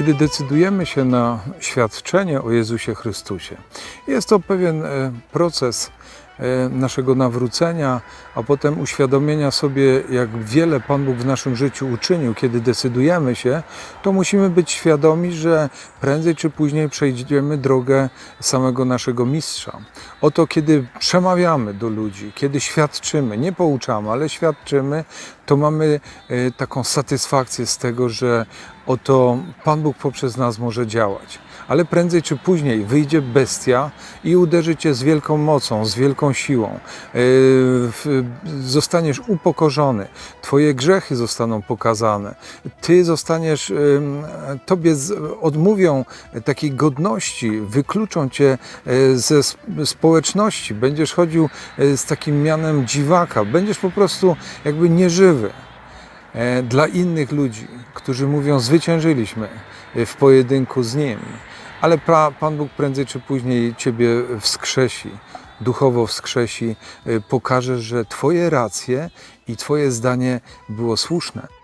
Kiedy decydujemy się na świadczenie o Jezusie Chrystusie, jest to pewien e, proces e, naszego nawrócenia, a potem uświadomienia sobie, jak wiele Pan Bóg w naszym życiu uczynił. Kiedy decydujemy się, to musimy być świadomi, że prędzej czy później przejdziemy drogę samego naszego mistrza. Oto kiedy przemawiamy do ludzi, kiedy świadczymy, nie pouczamy, ale świadczymy, to mamy e, taką satysfakcję z tego, że oto Pan Bóg poprzez nas może działać. Ale prędzej czy później wyjdzie bestia i uderzy cię z wielką mocą, z wielką siłą. E, Zostaniesz upokorzony, twoje grzechy zostaną pokazane. Ty zostaniesz, em, tobie odmówią takiej godności, wykluczą cię e, ze sp- społeczności. Będziesz chodził e, z takim mianem dziwaka, będziesz po prostu jakby nieżywy e, dla innych ludzi, którzy mówią: Zwyciężyliśmy e, w pojedynku z Nim. Ale Pan Bóg prędzej czy później Ciebie wskrzesi, duchowo wskrzesi, e, pokaże, że Twoje racje i Twoje zdanie było słuszne.